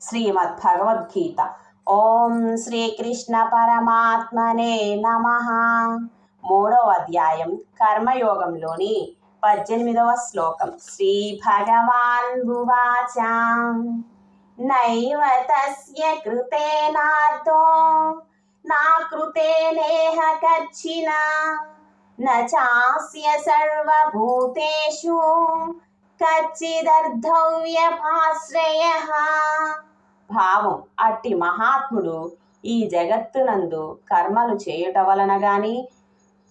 శ్రీమద్ భగవద్గీత ఓం శ్రీకృష్ణ పరమాత్మనే నమ. మూడవ అధ్యాయం కర్మయోగంలోని పద్దెనిమిదవ శ్లోకం. శ్రీ భగవాన్ భువాచ నైవ తస్య కృతేనార్థో నా కృతేనేహ కచ్చిన నాస్య సర్వభూతేషు. కచ్చిదర్థవ్యపాశ్రయ భావం అట్టి మహాత్ముడు ఈ జగత్తునందు కర్మలు చేయుట వలన గాని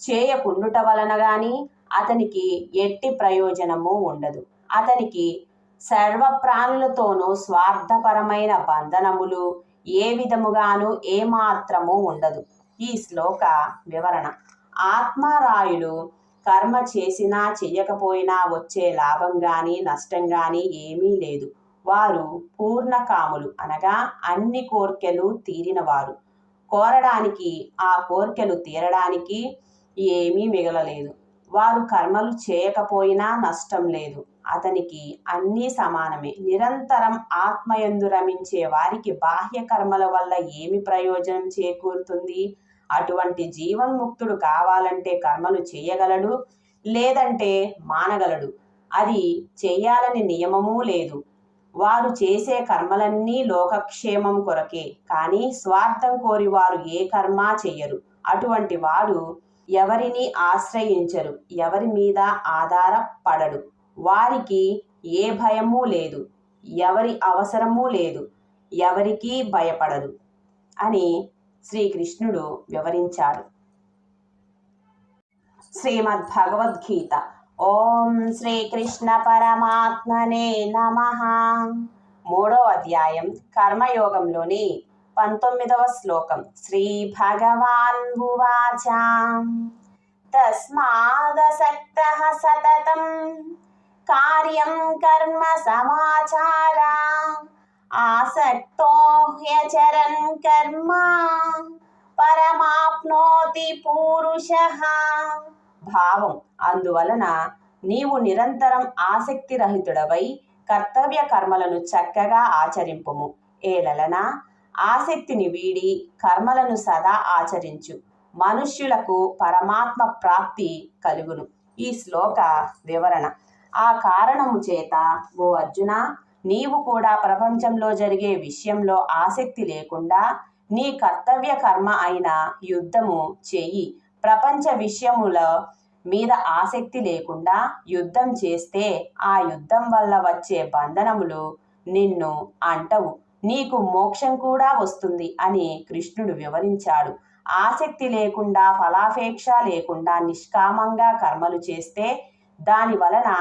చేయకుండుట వలన గాని అతనికి ఎట్టి ప్రయోజనము ఉండదు. అతనికి సర్వ ప్రాణులతోనూ స్వార్థపరమైన బంధనములు ఏ విధముగాను ఏమాత్రము ఉండదు. ఈ శ్లోక వివరణ. ఆత్మరాయులు కర్మ చేసినా చెయ్యకపోయినా వచ్చే లాభం కానీ నష్టం కానీ ఏమీ లేదు. వారు పూర్ణకాములు అనగా అన్ని కోర్కెలు తీరినవారు. కోరడానికి ఆ కోర్కెలు తీరడానికి ఏమీ మిగలలేదు. వారు కర్మలు చేయకపోయినా నష్టం లేదు. అతనికి అన్నీ సమానమే. నిరంతరం ఆత్మయందు రమించే వారికి బాహ్య కర్మల వల్ల ఏమి ప్రయోజనం చేకూరుతుంది? అటువంటి జీవన్ముక్తుడు కావాలంటే కర్మలు చేయగలడు? లేదంటే మానగలడు? అది చెయ్యాలని నియమమూ లేదు. వారు చేసే కర్మలన్నీ లోకక్షేమం కొరకే కానీ స్వార్థం కోరి వారు ఏ కర్మ చెయ్యరు. అటువంటి వాడు ఎవరిని ఆశ్రయించరు ఎవరి మీద ఆధారపడడు. వారికి ఏ భయము లేదు ఎవరి అవసరమూ లేదు ఎవరికీ భయపడదు అని శ్రీకృష్ణుడు వివరించాడు. శ్రీమద్ భగవద్గీత ఓం శ్రీకృష్ణ పరమాత్మనే నమ. మూడో అధ్యాయం కర్మయోగంలోని పంతొమ్మిదవ శ్లోకం. శ్రీ భగవాన్ భువాచ తస్మాదసక్త సతతం. కార్యం కర్మ సమాచార. ఆసక్తో హ్యచరన్ కర్మ. పరమాప్నోతి పూరుష. భావం. అందువలన నీవు నిరంతరం ఆసక్తి రహితుడవై కర్తవ్య కర్మలను చక్కగా ఆచరింపుము. ఏలలన? ఆసక్తిని వీడి కర్మలను సదా ఆచరించు. మనుష్యులకు పరమాత్మ ప్రాప్తి కలుగును. ఈ శ్లోక వివరణ. ఆ కారణము చేత ఓ అర్జున నీవు కూడా ప్రపంచంలో జరిగే విషయంలో ఆసక్తి లేకుండా నీ కర్తవ్య కర్మ అయిన యుద్ధము చేయి. ప్రపంచ విషయములో మీద ఆసక్తి లేకుండా యుద్ధం చేస్తే ఆ యుద్ధం వల్ల వచ్చే బంధనములు నిన్ను అంటవు. నీకు మోక్షం కూడా వస్తుంది అని కృష్ణుడు వివరించాడు. ఆసక్తి లేకుండా ఫలాపేక్ష లేకుండా నిష్కామంగా కర్మలు చేస్తే దాని వలన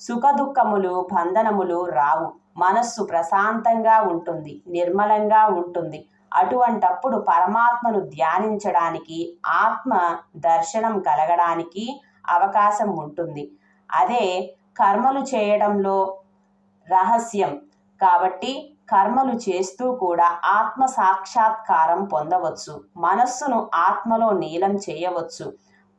సుఖదుఖములు బంధనములు రావు. మనస్సు ప్రశాంతంగా ఉంటుంది నిర్మలంగా ఉంటుంది. అటువంటప్పుడు పరమాత్మను ధ్యానించడానికి ఆత్మ దర్శనం కలగడానికి అవకాశం ఉంటుంది. అదే కర్మలు చేయడంలో రహస్యం. కాబట్టి కర్మలు చేస్తూ కూడా ఆత్మ సాక్షాత్కారం పొందవచ్చు. మనస్సును ఆత్మలో నీలం చేయవచ్చు.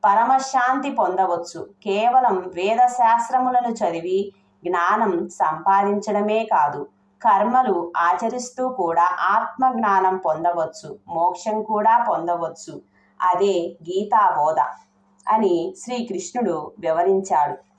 పరమశాంతి పొందవచ్చు. కేవలం వేద శాస్త్రములను చదివి జ్ఞానం సంపాదించడమే కాదు కర్మలు ఆచరిస్తూ కూడా ఆత్మ జ్ఞానం పొందవచ్చు. మోక్షం కూడా పొందవచ్చు. అదే గీతా బోధ అని శ్రీకృష్ణుడు వివరించాడు.